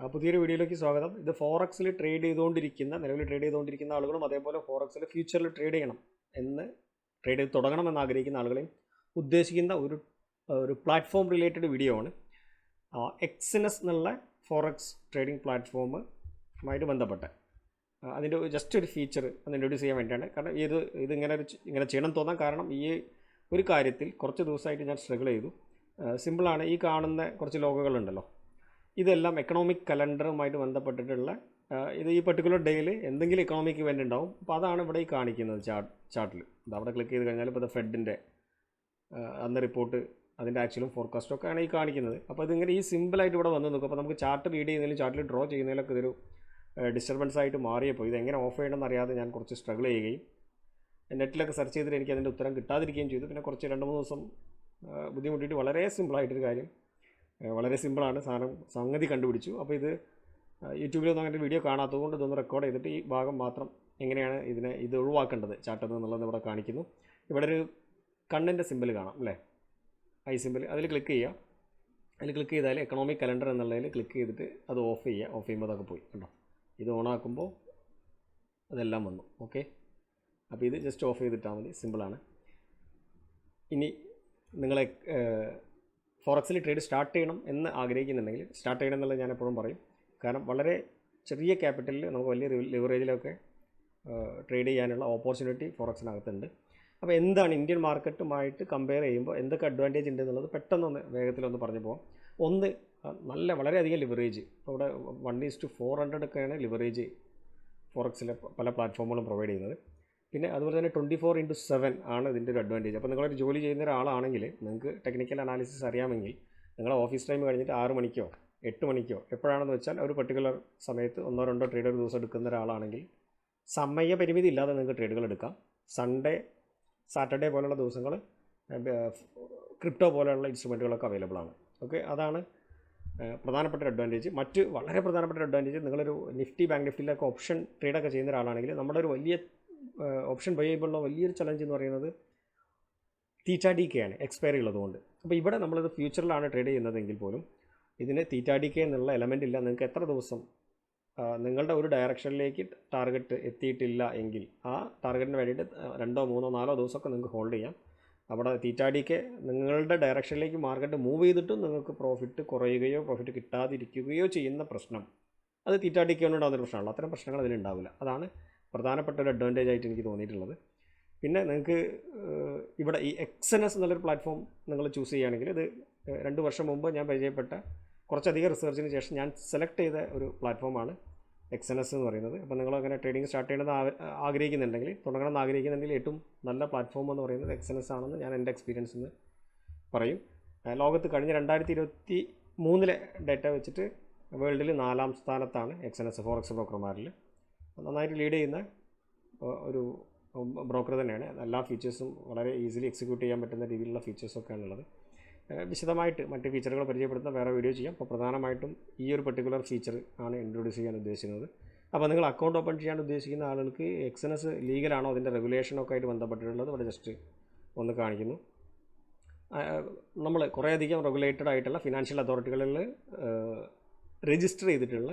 പുതിയൊരു വീഡിയോയിലേക്ക് സ്വാഗതം. ഇത് ഫോറക്സിൽ ട്രേഡ് ചെയ്തുകൊണ്ടിരിക്കുന്ന നിലവിൽ ട്രേഡ് ചെയ്തുകൊണ്ടിരിക്കുന്ന ആളുകളും അതേപോലെ ഫോറക്സിൽ ഫ്യൂച്ചറിൽ ട്രേഡ് ചെയ്യണം എന്ന് ട്രേഡ് ചെയ്ത് തുടങ്ങണമെന്ന് ആഗ്രഹിക്കുന്ന ആളുകളെയും ഉദ്ദേശിക്കുന്ന ഒരു ഒരു പ്ലാറ്റ്ഫോം റിലേറ്റഡ് വീഡിയോ ആണ്. എക്സിനസ് എന്നുള്ള ഫോറക്സ് ട്രേഡിംഗ് പ്ലാറ്റ്ഫോമുമായിട്ട് ബന്ധപ്പെട്ട. അതിന്റെ ജസ്റ്റ് ഒരു ഫീച്ചർ ഒന്ന് ഇൻട്രൊഡ്യൂസ് ചെയ്യാൻ വേണ്ടിയാണ്. കാരണം ഇത് ഇതിങ്ങനെ ഒരു ഇങ്ങനെ ചെയ്യണം തോന്നാൻ കാരണം ഈ ഒരു കാര്യത്തിൽ കുറച്ച് ദിവസമായിട്ട് ഞാൻ സ്ട്രഗിൾ ചെയ്തു. സിമ്പിളാണ് ഈ കാണുന്ന കുറച്ച് ലോഗോകളുണ്ടല്ലോ ഇതെല്ലാം എക്കണോമിക് കലണ്ടറുമായിട്ട് ബന്ധപ്പെട്ടിട്ടുള്ള ഇത് ഈ പെർട്ടിക്കുലർ ഡേയിൽ എന്തെങ്കിലും എക്കണോമിക് ഇവന്റ് ഉണ്ടാവും. അപ്പോൾ അതാണ് ഇവിടെ ഈ കാണിക്കുന്നത് ചാർട്ട് ചാർട്ടിൽ ഇത് അവിടെ ക്ലിക്ക് ചെയ്ത് കഴിഞ്ഞാൽ ഇപ്പോൾ ഫെഡിന്റെ അന്ന് റിപ്പോർട്ട് അതിന്റെ ആക്ച്വലും ഫോർകാസ്റ്റും ഒക്കെയാണ് ഈ കാണിക്കുന്നത്. അപ്പോൾ ഇതിങ്ങനെ ഈ സിമ്പിളായിട്ട് ഇവിടെ വന്ന് നോക്കും അപ്പോൾ നമുക്ക് ചാർട്ട് റീഡ് ചെയ്യുന്നതിലും ചാർട്ടിൽ ഡ്രോ ചെയ്യുന്നതിലൊക്കെ ഇതൊരു ഡിസ്റ്റർബൻസ് ആയിട്ട് മാറിയപ്പോൾ ഇത് എങ്ങനെ ഓഫ് ചെയ്യണമെന്ന് അറിയാതെ ഞാൻ കുറച്ച് സ്ട്രഗിൾ ചെയ്യുകയും നെറ്റിലൊക്കെ സെർച്ച് ചെയ്തിട്ട് എനിക്ക് അതിന്റെ ഉത്തരം കിട്ടാതിരിക്കുകയും ചെയ്തു. പിന്നെ കുറച്ച് രണ്ട് മൂന്ന് ദിവസം ബുദ്ധിമുട്ടിയിട്ട് വളരെ സിമ്പിളായിട്ടൊരു കാര്യം വളരെ സിമ്പിളാണ്. സാധനം സംഗതി കണ്ടുപിടിച്ചു. അപ്പോൾ ഇത് യൂട്യൂബിലൊന്നും അങ്ങനെ വീഡിയോ കാണാത്തതുകൊണ്ട് ഇതൊന്ന് റെക്കോർഡ് ചെയ്തിട്ട് ഈ ഭാഗം മാത്രം എങ്ങനെയാണ് ഇതിനെ ഇത് ഒഴിവാക്കേണ്ടത് ചാട്ടത് എന്നുള്ളത് ഇവിടെ കാണിക്കുന്നു. ഇവിടെ ഒരു കണ്ണിന്റെ സിമ്പിൾ കാണാം അല്ലേ? ഐ സിമ്പിൾ അതിൽ ക്ലിക്ക് ചെയ്യുക. അതിൽ ക്ലിക്ക് ചെയ്താൽ എക്കണോമിക് കലണ്ടർ എന്നുള്ളതിൽ ക്ലിക്ക് ചെയ്തിട്ട് അത് ഓഫ് ചെയ്യുക. ഓഫ് ചെയ്യുമ്പോൾ അതൊക്കെ പോയി കണ്ടോ? ഇത് ഓണാക്കുമ്പോൾ അതെല്ലാം വന്നു ഓക്കെ അപ്പോൾ ഇത് ജസ്റ്റ് ഓഫ് ചെയ്തിട്ടാൽ മതി സിമ്പിളാണ് ഇനി നിങ്ങളെ ഫോറക്സിൽ ട്രേഡ് സ്റ്റാർട്ട് ചെയ്യണം എന്ന് ആഗ്രഹിക്കുന്നുണ്ടെങ്കിൽ സ്റ്റാർട്ട് ചെയ്യണം എന്നുള്ളത് ഞാൻ എപ്പോഴും പറയും. കാരണം വളരെ ചെറിയ ക്യാപിറ്റലിൽ നമുക്ക് വലിയ ലിവറേജിലൊക്കെ ട്രേഡ് ചെയ്യാനുള്ള ഓപ്പർച്യൂണിറ്റി ഫോറക്സിനകത്തുണ്ട്. അപ്പോൾ എന്താണ് ഇന്ത്യൻ മാർക്കറ്റുമായിട്ട് കമ്പയർ ചെയ്യുമ്പോൾ എന്തൊക്കെ അഡ്വാന്റേജ് ഉണ്ട് എന്നുള്ളത് പെട്ടെന്നൊന്ന് വേഗത്തിലൊന്ന് പറഞ്ഞു പോകാം ഒന്ന് നല്ല വളരെയധികം ലിവറേജ്. അവിടെ one is to four hundred ഒക്കെയാണ് ലിവറേജ് ഫോറക്സിലെ പല പ്ലാറ്റ്ഫോമുകളും പ്രൊവൈഡ് ചെയ്യുന്നത്. പിന്നെ അതുപോലെ തന്നെ ട്വന്റി ഫോർ ഇന്റു സെവൻ ആണ് ഇതിന്റെ ഒരു അഡ്വാന്റേജ് അപ്പോൾ നിങ്ങളൊരു ജോലി ചെയ്യുന്ന ഒരാളാണെങ്കിൽ നിങ്ങൾക്ക് ടെക്നിക്കൽ അനാലിസിസ് അറിയാമെങ്കിൽ നിങ്ങൾ ഓഫീസ് ടൈം കഴിഞ്ഞിട്ട് ആറ് മണിക്കോ എട്ട് മണിക്കോ എപ്പോഴാണെന്ന് വെച്ചാൽ ഒരു പർട്ടിക്കുലർ സമയത്ത് ഒന്നോ രണ്ടോ ട്രേഡ് ഒരു ദിവസം എടുക്കുന്ന ഒരാളാണെങ്കിൽ സമയപരിമിതി ഇല്ലാതെ നിങ്ങൾക്ക് ട്രേഡുകൾ എടുക്കാം. സൺഡേ സാറ്റർഡേ പോലുള്ള ദിവസങ്ങൾ ക്രിപ്റ്റോ പോലെയുള്ള ഇൻസ്ട്രുമെന്റുകളൊക്കെ അവൈലബിൾ ആണ്. ഓക്കെ അതാണ് പ്രധാനപ്പെട്ട ഒരു അഡ്വാന്റേജ് മറ്റ് വളരെ പ്രധാനപ്പെട്ട ഒരു അഡ്വാന്റേജ് നിങ്ങളൊരു നിഫ്റ്റി ബാങ്ക് നിഫ്റ്റിയിലൊക്കെ ഓപ്ഷൻ ട്രേഡൊക്കെ ചെയ്യുന്ന ഒരാളാണെങ്കിൽ നമ്മുടെ ഒരു വലിയ ഓപ്ഷൻ ബൈ ചെയ്യുമ്പോഴുള്ള വലിയൊരു ചലഞ്ച് എന്ന് പറയുന്നത് തീറ്റ ഡി കെ ആണ് എക്സ്പയറി ഉള്ളതുകൊണ്ട് അപ്പോൾ ഇവിടെ നമ്മളിത് ഫ്യൂച്ചറിലാണ് ട്രേഡ് ചെയ്യുന്നതെങ്കിൽ പോലും ഇതിന് തീറ്റ ഡി കെ എന്നുള്ള എലമെന്റ് ഇല്ല. നിങ്ങൾക്ക് എത്ര ദിവസം നിങ്ങളുടെ ഒരു ഡയറക്ഷനിലേക്ക് ടാർഗറ്റ് എത്തിയിട്ടില്ല എങ്കിൽ ആ ടാർഗറ്റിന് വേണ്ടിയിട്ട് രണ്ടോ മൂന്നോ നാലോ ദിവസമൊക്കെ നിങ്ങൾക്ക് ഹോൾഡ് ചെയ്യാം. അവിടെ തീറ്റാടിക്ക് നിങ്ങളുടെ ഡയറക്ഷനിലേക്ക് മാർക്കറ്റ് മൂവ് ചെയ്തിട്ടും നിങ്ങൾക്ക് പ്രോഫിറ്റ് കുറയുകയോ പ്രോഫിറ്റ് കിട്ടാതിരിക്കുകയോ ചെയ്യുന്ന പ്രശ്നം അത് തീറ്റാടിക്ക് ഉണ്ടാകുന്ന പ്രശ്നമാണല്ലോ അത്തരം പ്രശ്നങ്ങൾ അതിലുണ്ടാവില്ല അതാണ് പ്രധാനപ്പെട്ട ഒരു അഡ്വാന്റേജ് ആയിട്ട് എനിക്ക് തോന്നിയിട്ടുള്ളത്. പിന്നെ നിങ്ങൾക്ക് ഇവിടെ ഈ എക്സനസ് എന്നുള്ളൊരു പ്ലാറ്റ്ഫോം നിങ്ങൾ ചൂസ് ചെയ്യുകയാണെങ്കിൽ ഇത് രണ്ട് വർഷം മുമ്പ് ഞാൻ പരിചയപ്പെട്ട കുറച്ചധികം റിസർച്ചിന് ശേഷം ഞാൻ സെലക്ട് ചെയ്ത ഒരു പ്ലാറ്റ്ഫോമാണ് എക്സനസ് എന്ന് പറയുന്നത്. അപ്പോൾ നിങ്ങൾ അങ്ങനെ ട്രേഡിംഗ് സ്റ്റാർട്ട് ചെയ്യണമെന്ന് ആഗ്രഹിക്കുന്നുണ്ടെങ്കിൽ തുടങ്ങണം എന്ന് ആഗ്രഹിക്കുന്നുണ്ടെങ്കിൽ ഏറ്റവും നല്ല പ്ലാറ്റ്ഫോം എന്ന് പറയുന്നത് എക്സനസ് ആണെന്ന് ഞാൻ എന്റെ എക്സ്പീരിയൻസ് എന്ന് പറയും. ലോകത്ത് കഴിഞ്ഞ രണ്ടായിരത്തി ഇരുപത്തി മൂന്നിലെ ഡേറ്റ വെച്ചിട്ട് വേൾഡിൽ നാലാം സ്ഥാനത്താണ് എക്സനസ് ഫോറക്സ് ബ്രോക്കർമാരിൽ നന്നായിട്ട് ലീഡ് ചെയ്യുന്ന ഒരു ബ്രോക്കർ തന്നെയാണ്. എല്ലാ ഫീച്ചേഴ്സും വളരെ ഈസിലി എക്സിക്യൂട്ട് ചെയ്യാൻ പറ്റുന്ന രീതിയിലുള്ള ഫീച്ചേഴ്സൊക്കെയാണ് ഉള്ളത്. വിശദമായിട്ട് മറ്റ് ഫീച്ചറുകൾ പരിചയപ്പെടുത്തുന്ന വേറെ വീഡിയോ ചെയ്യാം. അപ്പോൾ പ്രധാനമായിട്ടും ഈ ഒരു പെർട്ടിക്കുലർ ഫീച്ചർ ആണ് ഇൻട്രൊഡ്യൂസ് ചെയ്യാൻ ഉദ്ദേശിക്കുന്നത്. അപ്പോൾ നിങ്ങൾ അക്കൗണ്ട് ഓപ്പൺ ചെയ്യാൻ ഉദ്ദേശിക്കുന്ന ആളുകൾക്ക് എക്സനസ് ലീഗലാണോ അതിന്റെ റെഗുലേഷനൊക്കെ ആയിട്ട് ബന്ധപ്പെട്ടിട്ടുള്ളത് ഇവിടെ ജസ്റ്റ് ഒന്ന് കാണിക്കുന്നു. നമ്മൾ കുറേയധികം റെഗുലേറ്റഡ് ആയിട്ടുള്ള ഫിനാൻഷ്യൽ അതോറിറ്റികളിൽ രജിസ്റ്റർ ചെയ്തിട്ടുള്ള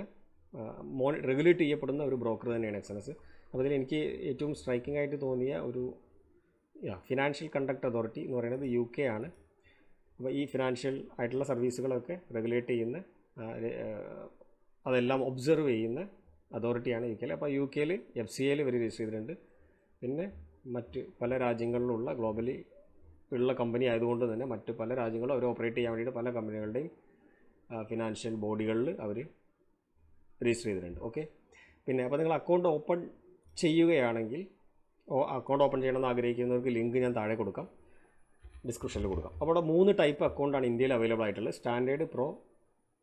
മോൺ റെഗുലേറ്റ് ചെയ്യപ്പെടുന്ന ഒരു ബ്രോക്കർ തന്നെയാണ് എക്സനസ് അപ്പോൾ അതിൽ എനിക്ക് ഏറ്റവും സ്ട്രൈക്കിംഗ് ആയിട്ട് തോന്നിയ ഒരു ഫിനാൻഷ്യൽ കണ്ടക്ട് അതോറിറ്റി എന്ന് പറയുന്നത് യു കെ ആണ്. അപ്പോൾ ഈ ഫിനാൻഷ്യൽ ആയിട്ടുള്ള സർവീസുകളൊക്കെ റെഗുലേറ്റ് ചെയ്യുന്ന അതെല്ലാം ഒബ്സർവ് ചെയ്യുന്ന അതോറിറ്റിയാണ് യു കെയിൽ അപ്പോൾ യു കെയിൽ എഫ് സി എയിൽ ഇവർ രജിസ്റ്റർ ചെയ്തിട്ടുണ്ട്. പിന്നെ മറ്റ് പല രാജ്യങ്ങളിലുള്ള ഗ്ലോബലി ഉള്ള കമ്പനി ആയതുകൊണ്ട് തന്നെ മറ്റ് പല രാജ്യങ്ങളും അവർ ഓപ്പറേറ്റ് ചെയ്യാൻ വേണ്ടിയിട്ട് പല കമ്പനികളുടെയും ഫിനാൻഷ്യൽ ബോഡികളിൽ അവർ രജിസ്റ്റർ ചെയ്തിട്ടുണ്ട്. ഓക്കെ പിന്നെ അപ്പോൾ നിങ്ങൾ അക്കൗണ്ട് ഓപ്പൺ ചെയ്യുകയാണെങ്കിൽ ഓ അക്കൗണ്ട് ഓപ്പൺ ചെയ്യണമെന്ന് ആഗ്രഹിക്കുന്നവർക്ക് ലിങ്ക് ഞാൻ താഴെ കൊടുക്കാം. ഡിസ്ക്രിപ്ഷനിൽ കൊടുക്കാം. അപ്പോൾ അവിടെ മൂന്ന് ടൈപ്പ് അക്കൗണ്ടാണ് ഇന്ത്യയിൽ അവൈലബിൾ ആയിട്ടുള്ളത്. സ്റ്റാൻഡേർഡ് പ്രോ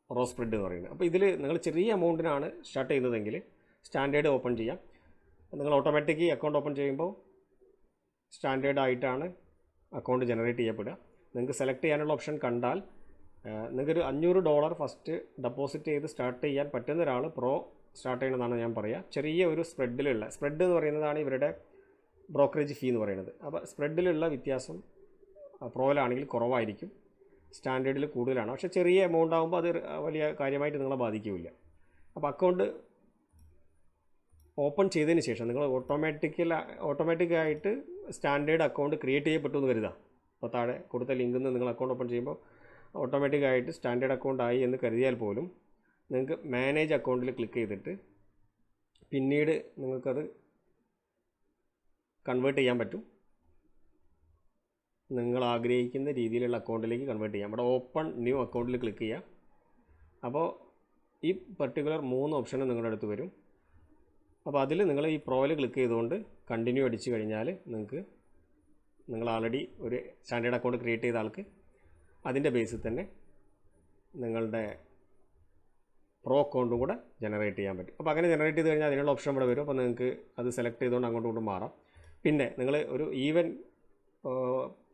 റോ സ്പ്രെഡ് എന്ന് പറയുന്നത്. അപ്പോൾ ഇതിൽ നിങ്ങൾ ചെറിയ എമൗണ്ടിനാണ് സ്റ്റാർട്ട് ചെയ്യുന്നതെങ്കിൽ സ്റ്റാൻഡേർഡ് ഓപ്പൺ ചെയ്യാം. നിങ്ങൾ ഓട്ടോമാറ്റിക്കലി അക്കൗണ്ട് ഓപ്പൺ ചെയ്യുമ്പോൾ സ്റ്റാൻഡേർഡ് ആയിട്ടാണ് അക്കൗണ്ട് ജനറേറ്റ് ചെയ്യപ്പെടുക. നിങ്ങൾക്ക് സെലക്ട് ചെയ്യാനുള്ള ഓപ്ഷൻ കണ്ടാൽ നിങ്ങൾക്കൊരു അഞ്ഞൂറ് ഡോളർ ഫസ്റ്റ് ഡെപ്പോസിറ്റ് ചെയ്ത് സ്റ്റാർട്ട് ചെയ്യാൻ പറ്റുന്ന ഒരാൾ പ്രോ സ്റ്റാർട്ട് ചെയ്യണമെന്നാണ് ഞാൻ പറയുക ചെറിയ ഒരു സ്പ്രെഡിലുള്ള സ്പ്രെഡ് എന്ന് പറയുന്നതാണ് ഇവരുടെ ബ്രോക്കറേജ് ഫീ എന്ന് പറയുന്നത്. അപ്പോൾ സ്പ്രെഡിലുള്ള വ്യത്യാസം പ്രോയിലാണെങ്കിൽ കുറവായിരിക്കും. സ്റ്റാൻഡേർഡിൽ കൂടുതലാണ്. പക്ഷേ ചെറിയ എമൗണ്ട് ആകുമ്പോൾ അത് വലിയ കാര്യമായിട്ട് നിങ്ങളെ ബാധിക്കില്ല. അപ്പോൾ അക്കൗണ്ട് ഓപ്പൺ ചെയ്തതിന് ശേഷം നിങ്ങൾ ഓട്ടോമാറ്റിക്കൽ ഓട്ടോമാറ്റിക്കായിട്ട് സ്റ്റാൻഡേർഡ് അക്കൗണ്ട് ക്രിയേറ്റ് ചെയ്യപ്പെട്ടു എന്ന് കരുതാം. അപ്പോൾ താഴെ കൊടുത്ത ലിങ്കിൽ നിന്ന് നിങ്ങൾ അക്കൗണ്ട് ഓപ്പൺ ചെയ്യുമ്പോൾ ഓട്ടോമാറ്റിക്കായിട്ട് സ്റ്റാൻഡേർഡ് അക്കൗണ്ട് ആയി എന്ന് കരുതിയാൽ പോലും നിങ്ങൾക്ക് മാനേജ് അക്കൗണ്ടിൽ ക്ലിക്ക് ചെയ്തിട്ട് പിന്നീട് നിങ്ങൾക്കത് കൺവേർട്ട് ചെയ്യാൻ പറ്റും. നിങ്ങൾ ആഗ്രഹിക്കുന്ന രീതിയിലുള്ള അക്കൗണ്ടിലേക്ക് കൺവേർട്ട് ചെയ്യാം. ഇവിടെ ഓപ്പൺ ന്യൂ അക്കൗണ്ടിൽ ക്ലിക്ക് ചെയ്യാം അപ്പോൾ ഈ പർട്ടിക്കുലർ മൂന്ന് ഓപ്ഷനും നിങ്ങളുടെ അടുത്ത് വരും. അപ്പോൾ അതിൽ നിങ്ങൾ ഈ പ്രോയിൽ ക്ലിക്ക് ചെയ്തുകൊണ്ട് കണ്ടിന്യൂ അടിച്ച് കഴിഞ്ഞാൽ നിങ്ങൾക്ക് നിങ്ങൾ ആൾറെഡി ഒരു സ്റ്റാൻഡേർഡ് അക്കൗണ്ട് ക്രിയേറ്റ് ചെയ്ത ആൾക്ക് അതിന്റെ ബേസിൽ തന്നെ നിങ്ങളുടെ പ്രോ അക്കൗണ്ടും കൂടെ ജനറേറ്റ് ചെയ്യാൻ പറ്റും. അപ്പോൾ അങ്ങനെ ജനറേറ്റ് ചെയ്ത് കഴിഞ്ഞാൽ അതിനുള്ള ഓപ്ഷൻ ഇവിടെ വരും. അപ്പോൾ നിങ്ങൾക്ക് അത് സെലക്ട് ചെയ്തുകൊണ്ട് അങ്ങോട്ടും ഇങ്ങോട്ടും മാറാം. പിന്നെ നിങ്ങൾ ഒരു ഈവൻ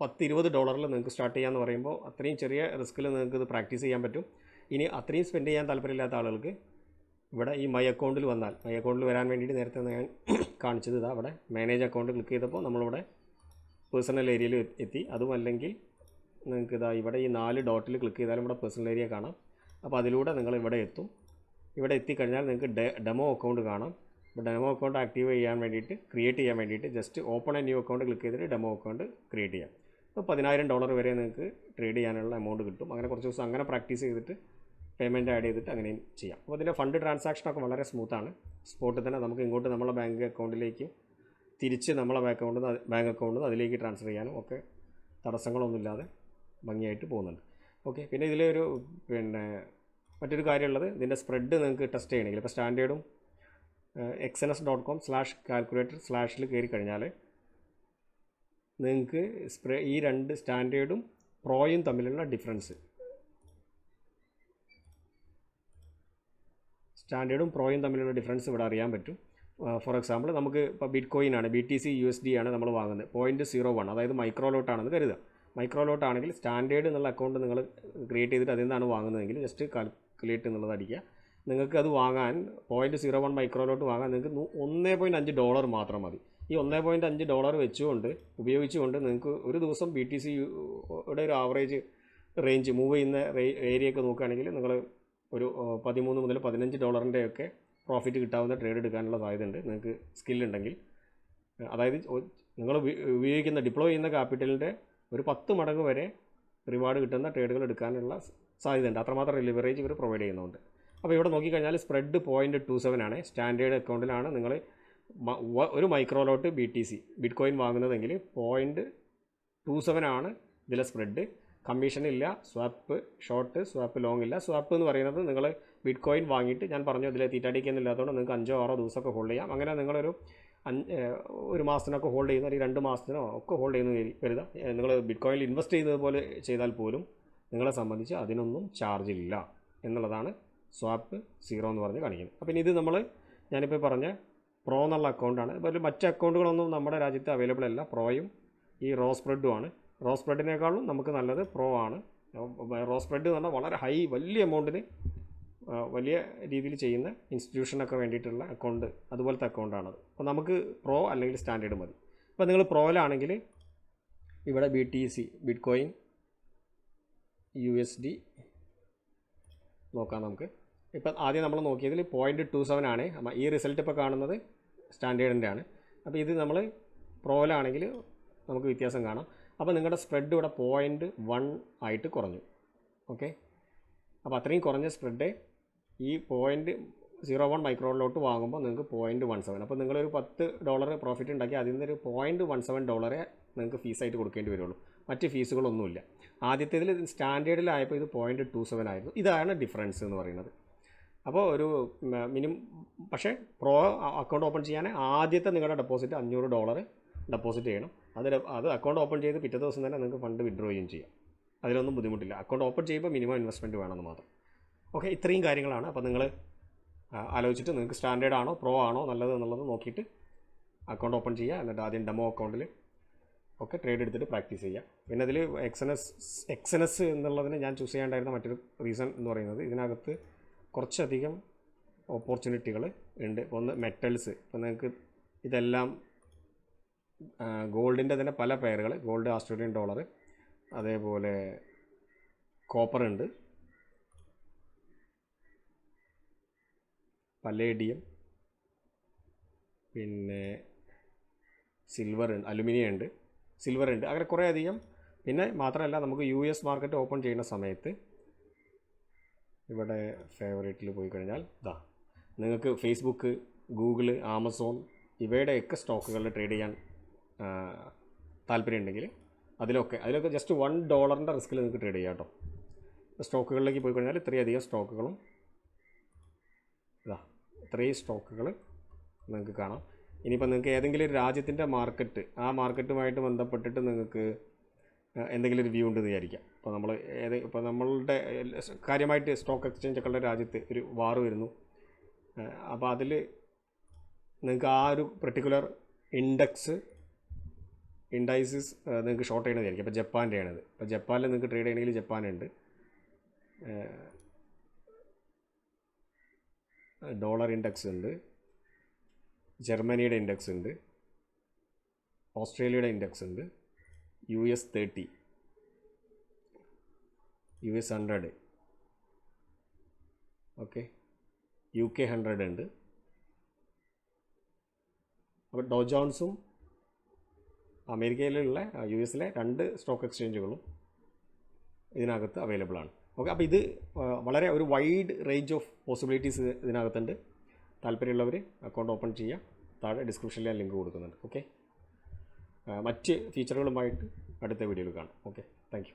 പത്ത് ഇരുപത് ഡോളറിൽ നിങ്ങൾക്ക് സ്റ്റാർട്ട് ചെയ്യാമെന്ന് പറയുമ്പോൾ അത്രയും ചെറിയ റിസ്ക്കിൽ നിങ്ങൾക്ക് ഇത് പ്രാക്ടീസ് ചെയ്യാൻ പറ്റും. ഇനി അത്രയും സ്പെൻഡ് ചെയ്യാൻ താല്പര്യമില്ലാത്ത ആളുകൾക്ക് ഇവിടെ ഈ മൈ അക്കൗണ്ടിൽ വന്നാൽ മൈ അക്കൗണ്ടിൽ വരാൻ വേണ്ടിയിട്ട് നേരത്തെ ഞാൻ കാണിച്ചത് ഇതാ. അവിടെ മാനേജ് അക്കൗണ്ട് ക്ലിക്ക് ചെയ്തപ്പോൾ നമ്മളിവിടെ പേഴ്സണൽ ഏരിയയിൽ എത്തി. അതും അല്ലെങ്കിൽ നിങ്ങൾക്ക് ഇതാ ഇവിടെ ഈ നാല് ഡോട്ടിൽ ക്ലിക്ക് ചെയ്താലും ഇവിടെ പേഴ്സണൽ ഏരിയ കാണാം. അപ്പോൾ അതിലൂടെ നിങ്ങൾ ഇവിടെ എത്തും. ഇവിടെ എത്തിക്കഴിഞ്ഞാൽ നിങ്ങൾക്ക് ഡെമോ അക്കൗണ്ട് കാണാം. ഡെമോ അക്കൗണ്ട് ആക്റ്റീവ് ചെയ്യാൻ വേണ്ടിയിട്ട് ക്രിയേറ്റ് ചെയ്യാൻ വേണ്ടിയിട്ട് just open a new account click ചെയ്തിട്ട് ഡെമോ അക്കൗണ്ട് ക്രിയേറ്റ് ചെയ്യാം. അപ്പോൾ പതിനായിരം ഡോളർ വരെ നിങ്ങൾക്ക് ട്രേഡ് ചെയ്യാനുള്ള എമൗണ്ട് കിട്ടും. അങ്ങനെ കുറച്ച് ദിവസം അങ്ങനെ പ്രാക്ടീസ് ചെയ്തിട്ട് പേയ്മെന്റ് ആഡ് ചെയ്തിട്ട് അങ്ങനെയും ചെയ്യാം. അപ്പോൾ ഇതിന്റെ ഫണ്ട് ട്രാൻസാക്ഷനൊക്കെ വളരെ സ്മൂത്താണ് സ്പോട്ടിൽ തന്നെ നമുക്ക് ഇങ്ങോട്ട് നമ്മളെ ബാങ്ക് അക്കൗണ്ടിലേക്ക് തിരിച്ച് നമ്മളെ ബാങ്ക് അക്കൗണ്ടിൽ നിന്ന് ബാങ്ക് അക്കൗണ്ടിൽ നിന്ന് അതിലേക്ക് ട്രാൻസ്ഫർ ചെയ്യാനും ഒക്കെ തടസ്സങ്ങളൊന്നുമില്ലാതെ ഭംഗിയായിട്ട് പോകുന്നുണ്ട്. ഓക്കെ പിന്നെ ഇതിലൊരു പിന്നെ മറ്റൊരു കാര്യമുള്ളത് ഇതിന്റെ സ്പ്രെഡ് നിങ്ങൾക്ക് ടെസ്റ്റ് ചെയ്യണമെങ്കിൽ ഇപ്പോൾ സ്റ്റാൻഡേർഡും X N S dot com slash calculator സ്ലാഷിൽ കയറി കഴിഞ്ഞാൽ നിങ്ങൾക്ക് സ്പ്രെ ഈ രണ്ട് സ്റ്റാൻഡേർഡും പ്രോയും തമ്മിലുള്ള ഡിഫറൻസ് സ്റ്റാൻഡേർഡും പ്രോയും തമ്മിലുള്ള ഡിഫറൻസ് ഇവിടെ അറിയാൻ പറ്റും. ഫോർ എക്സാമ്പിൾ നമുക്ക് ഇപ്പോൾ ബിറ്റ് കോയിൻ ആണ് B T C U S D ആണ് നമ്മൾ വാങ്ങുന്നത്. പോയിന്റ് സീറോ വൺ അതായത് മൈക്രോ ലോട്ടാണെന്ന് കരുതുക. മൈക്രോ ലോട്ട് ആണെങ്കിൽ സ്റ്റാൻഡേർഡ് എന്നുള്ള അക്കൗണ്ട് നിങ്ങൾ ക്രിയേറ്റ് ചെയ്തിട്ട് അതിൽ നിന്നാണ് വാങ്ങുന്നതെങ്കിൽ ജസ്റ്റ് കാൽക്കുലേറ്റ് എന്നുള്ളത് അടിക്കുക. നിങ്ങൾക്ക് അത് വാങ്ങാൻ പോയിന്റ് സീറോ വൺ മൈക്രോലോട്ട് വാങ്ങാൻ നിങ്ങൾക്ക് ഒന്നേ പോയിന്റ് അഞ്ച് ഡോളർ മാത്രം മതി. ഈ ഒന്നേ പോയിന്റ് അഞ്ച് ഡോളർ വെച്ചുകൊണ്ട് ഉപയോഗിച്ചുകൊണ്ട് നിങ്ങൾക്ക് ഒരു ദിവസം ബി ടി സിയുടെ ഒരു ആവറേജ് റേഞ്ച് മൂവ് ചെയ്യുന്ന ഏരിയയൊക്കെ നോക്കുകയാണെങ്കിൽ നിങ്ങൾ ഒരു പതിമൂന്ന് മുതൽ പതിനഞ്ച് ഡോളറിന്റെയൊക്കെ പ്രോഫിറ്റ് കിട്ടാവുന്ന ട്രേഡ് എടുക്കാനുള്ള സാധ്യത ഉണ്ട് നിങ്ങൾക്ക് സ്കില്ലുണ്ടെങ്കിൽ അതായത് നിങ്ങൾ ഉപയോഗിക്കുന്ന ഡിപ്ലോയ് ചെയ്യുന്ന ക്യാപിറ്റലിന്റെ ഒരു പത്ത് മടങ്ങ് വരെ റിവാർഡ് കിട്ടുന്ന ട്രേഡുകൾ എടുക്കാനുള്ള സാധ്യത ഉണ്ട് അത്രമാത്രം ലിവറേജ് ഇവർ പ്രൊവൈഡ് ചെയ്യുന്നുണ്ട്. അപ്പോൾ ഇവിടെ നോക്കിക്കഴിഞ്ഞാൽ സ്പ്രെഡ് പോയിന്റ് ടു സെവൻ ആണ്. സ്റ്റാൻഡേർഡ് അക്കൗണ്ടിലാണ് നിങ്ങൾ ഒരു micro lot B T C bitcoin വാങ്ങുന്നതെങ്കിൽ point two seven ആണ് ഇതിലെ സ്പ്രെഡ് കമ്മീഷൻ ഇല്ല സ്വാപ്പ് ഷോർട്ട് സ്വാപ്പ് ലോങ് ഇല്ല. സ്വാപ്പ് എന്ന് പറയുന്നത് നിങ്ങൾ ബിറ്റ് കോയിൻ വാങ്ങിയിട്ട് ഞാൻ പറഞ്ഞു ഇതിൽ തീറ്റാടിക്കൊന്നും ഇല്ലാത്തതുകൊണ്ട് നിങ്ങൾക്ക് അഞ്ചോ ആറോ ദിവസമൊക്കെ ഹോൾഡ് ചെയ്യാം. അങ്ങനെ നിങ്ങളൊരു ഒരു മാസത്തിനൊക്കെ ഹോൾഡ് ചെയ്യുന്ന അല്ലെങ്കിൽ രണ്ട് മാസത്തിനോ ഒക്കെ ഹോൾഡ് ചെയ്യുന്ന കരുത നിങ്ങൾ ബിറ്റ് ഇൻവെസ്റ്റ് ചെയ്യുന്നത് പോലെ ചെയ്താൽ പോലും നിങ്ങളെ സംബന്ധിച്ച് അതിനൊന്നും ചാർജ് ഇല്ല എന്നുള്ളതാണ് സ്വാപ്പ് സീറോ എന്ന് പറഞ്ഞ് കാണിക്കുന്നത് അപ്പോൾ ഇനി ഇത് നമ്മൾ ഞാനിപ്പോൾ പറഞ്ഞ പ്രോ എന്നുള്ള അക്കൗണ്ടാണ് ഇപ്പോൾ മറ്റ് അക്കൗണ്ടുകളൊന്നും നമ്മുടെ രാജ്യത്ത് അവൈലബിൾ അല്ല. പ്രോയും ഈ റോ സ്പ്രെഡും ആണ്. റോ സ്പ്രെഡിനേക്കാളും നമുക്ക് നല്ലത് പ്രോ ആണ്. റോ സ്പ്രെഡ് എന്ന് പറഞ്ഞാൽ വളരെ ഹൈ വലിയ എമൗണ്ടിന് വലിയ രീതിയിൽ ചെയ്യുന്ന ഇൻസ്റ്റിറ്റ്യൂഷനൊക്കെ വേണ്ടിയിട്ടുള്ള അക്കൗണ്ട് അതുപോലത്തെ അക്കൗണ്ടാണത് അപ്പോൾ നമുക്ക് പ്രോ അല്ലെങ്കിൽ സ്റ്റാൻഡേർഡ് മതി. അപ്പോൾ നിങ്ങൾ പ്രോയിലാണെങ്കിൽ ഇവിടെ B T C bitcoin U S D നോക്കാം നമുക്ക്. ഇപ്പം ആദ്യം നമ്മൾ നോക്കിയതിൽ പോയിന്റ് ടു സെവൻ ആണ്. ഈ റിസൾട്ട് ഇപ്പോൾ കാണുന്നത് സ്റ്റാൻഡേർഡിന്റെ ആണ്. അപ്പോൾ ഇത് നമ്മൾ പ്രോയിലാണെങ്കിൽ നമുക്ക് വ്യത്യാസം കാണാം. അപ്പോൾ നിങ്ങളുടെ സ്പ്രെഡ് ഇവിടെ പോയിന്റ് വൺ ആയിട്ട് കുറഞ്ഞു. ഓക്കെ അപ്പോൾ അത്രയും കുറഞ്ഞ സ്പ്രെഡ് ഈ പോയിന്റ് സീറോ വൺ മൈക്രോണിലോട്ട് വാങ്ങുമ്പോൾ നിങ്ങൾക്ക് പോയിന്റ് വൺ സെവൻ അപ്പോൾ നിങ്ങളൊരു പത്ത് ഡോളർ പ്രോഫിറ്റ് ഉണ്ടാക്കി അതിൽ നിന്നൊരു പോയിന്റ് വൺ സെവൻ ഡോളറെ നിങ്ങൾക്ക് ഫീസായിട്ട് കൊടുക്കേണ്ടി വരുള്ളൂ. മറ്റ് ഫീസുകളൊന്നുമില്ല ആദ്യത്തേതിൽ സ്റ്റാൻഡേർഡിലായപ്പോൾ ഇത് പോയിന്റ് ടു സെവൻ ആയിരുന്നു. ഇതാണ് ഡിഫറൻസ് എന്ന് പറയുന്നത്. അപ്പോൾ ഒരു മിനിമം പക്ഷേ പ്രോ അക്കൗണ്ട് ഓപ്പൺ ചെയ്യാൻ ആദ്യത്തെ നിങ്ങളുടെ ഡെപ്പോസിറ്റ് അഞ്ഞൂറ് ഡോളർ ഡെപ്പോസിറ്റ് ചെയ്യണം. അത് അത് അക്കൗണ്ട് ഓപ്പൺ ചെയ്ത് പിറ്റേ ദിവസം തന്നെ നിങ്ങൾക്ക് ഫണ്ട് വിഡ്രോ ചെയ്യുകയും ചെയ്യാം. അതിലൊന്നും ബുദ്ധിമുട്ടില്ല. അക്കൗണ്ട് ഓപ്പൺ ചെയ്യുമ്പോൾ മിനിമം ഇൻവെസ്റ്റ്മെന്റ് വേണമെന്ന് മാത്രം. ഓക്കെ ഇത്രയും കാര്യങ്ങളാണ്. അപ്പോൾ നിങ്ങൾ ആലോചിച്ചിട്ട് നിങ്ങൾക്ക് സ്റ്റാൻഡേർഡ് ആണോ പ്രോ ആണോ നല്ലത് എന്നുള്ളത് നോക്കിയിട്ട് അക്കൗണ്ട് ഓപ്പൺ ചെയ്യുക. എന്നിട്ട് ആദ്യം ഡെമോ അക്കൗണ്ടിൽ ഒക്കെ ട്രേഡ് എടുത്തിട്ട് പ്രാക്ടീസ് ചെയ്യുക. പിന്നെ അതിൽ എക്സനസ് എക്സനസ് എന്നുള്ളതിന് ഞാൻ ചൂസ് ചെയ്യാണ്ടായിരുന്ന മറ്റൊരു റീസൺ എന്ന് പറയുന്നത് ഇതിനകത്ത് കുറച്ചധികം ഓപ്പർച്യൂണിറ്റികൾ ഉണ്ട്. ഒന്ന് മെറ്റൽസ് ഇപ്പോൾ നിങ്ങൾക്ക് ഇതെല്ലാം ഗോൾഡിന്റെ തന്നെ പല പേരുകൾ ഗോൾഡ് ആസ്ട്രേലിയൻ ഡോളർ അതേപോലെ കോപ്പർ ഉണ്ട്. പലേഡിയം പിന്നെ സിൽവർ ഉണ്ട് അലുമിനിയം ഉണ്ട് സിൽവർ ഉണ്ട് അങ്ങനെ കുറേ അധികം. പിന്നെ മാത്രമല്ല നമുക്ക് യു എസ് മാർക്കറ്റ് ഓപ്പൺ ചെയ്യുന്ന സമയത്ത് ഇവിടെ ഫേവറേറ്റിൽ പോയി കഴിഞ്ഞാൽ ഇതാ നിങ്ങൾക്ക് ഫേസ്ബുക്ക് ഗൂഗിൾ ആമസോൺ ഇവയുടെയൊക്കെ സ്റ്റോക്കുകളിൽ ട്രേഡ് ചെയ്യാൻ താല്പര്യമുണ്ടെങ്കിൽ അതിലൊക്കെ അതിലൊക്കെ ജസ്റ്റ് വൺ ഡോളറിന്റെ റിസ്ക്കിൽ നിങ്ങൾക്ക് ട്രേഡ് ചെയ്യാം കേട്ടോ സ്റ്റോക്കുകളിലേക്ക് പോയി കഴിഞ്ഞാൽ ഇത്രയധികം സ്റ്റോക്കുകളും ഇത്രയും സ്റ്റോക്കുകൾ നിങ്ങൾക്ക് കാണാം. ഇനിയിപ്പോൾ നിങ്ങൾക്ക് ഏതെങ്കിലും ഒരു രാജ്യത്തിന്റെ മാർക്കറ്റ് ആ മാർക്കറ്റുമായിട്ട് ബന്ധപ്പെട്ടിട്ട് നിങ്ങൾക്ക് എന്തെങ്കിലും ഒരു വ്യൂ ഉണ്ടെന്ന് വിചാരിക്കാം. അപ്പോൾ നമ്മൾ ഏത് ഇപ്പോൾ നമ്മളുടെ കാര്യമായിട്ട് സ്റ്റോക്ക് എക്സ്ചേഞ്ച് എക്സ്ചേഞ്ചൊക്കെ രാജ്യത്ത് ഒരു വാർ വരുന്നു. അപ്പോൾ അതിൽ നിങ്ങൾക്ക് ആ ഒരു പെർട്ടിക്കുലർ ഇൻഡെക്സ് ഇൻഡൈസിസ് നിങ്ങൾക്ക് ഷോർട്ട് ചെയ്യണമെന്ന് അപ്പോൾ ആണിത് അപ്പോൾ ജപ്പാനിൽ നിങ്ങൾക്ക് ട്രേഡ് ചെയ്യണമെങ്കിൽ ജപ്പാനുണ്ട്. ഡോളർ ഇൻഡെക്സ് ഉണ്ട്. ജർമ്മനിയുടെ ഇൻഡെക്സ് ഉണ്ട്. ഓസ്ട്രേലിയയുടെ ഇൻഡെക്സ് ഉണ്ട്. U S thirty. U S hundred. Okay. U K hundred ഉണ്ട്. അപ്പോൾ ഡോ ജോൺസും അമേരിക്കയിലുള്ള യു എസിലെ രണ്ട് സ്റ്റോക്ക് എക്സ്ചേഞ്ചുകളും ഇതിനകത്ത് അവൈലബിൾ ആണ് ഓക്കെ അപ്പോൾ ഇത് വളരെ ഒരു വൈഡ് റേഞ്ച് ഓഫ് പോസിബിലിറ്റീസ് ഇതിനകത്തുണ്ട്. താല്പര്യമുള്ളവർ അക്കൗണ്ട് ഓപ്പൺ ചെയ്യാം. താഴെ ഡിസ്ക്രിപ്ഷനിൽ ലിങ്ക് കൊടുക്കുന്നുണ്ട്. ഓക്കെ? മറ്റ് ഫീച്ചറുകളുമായിട്ട് അടുത്ത വീഡിയോയിൽ കാണാം. ഓക്കെ? താങ്ക്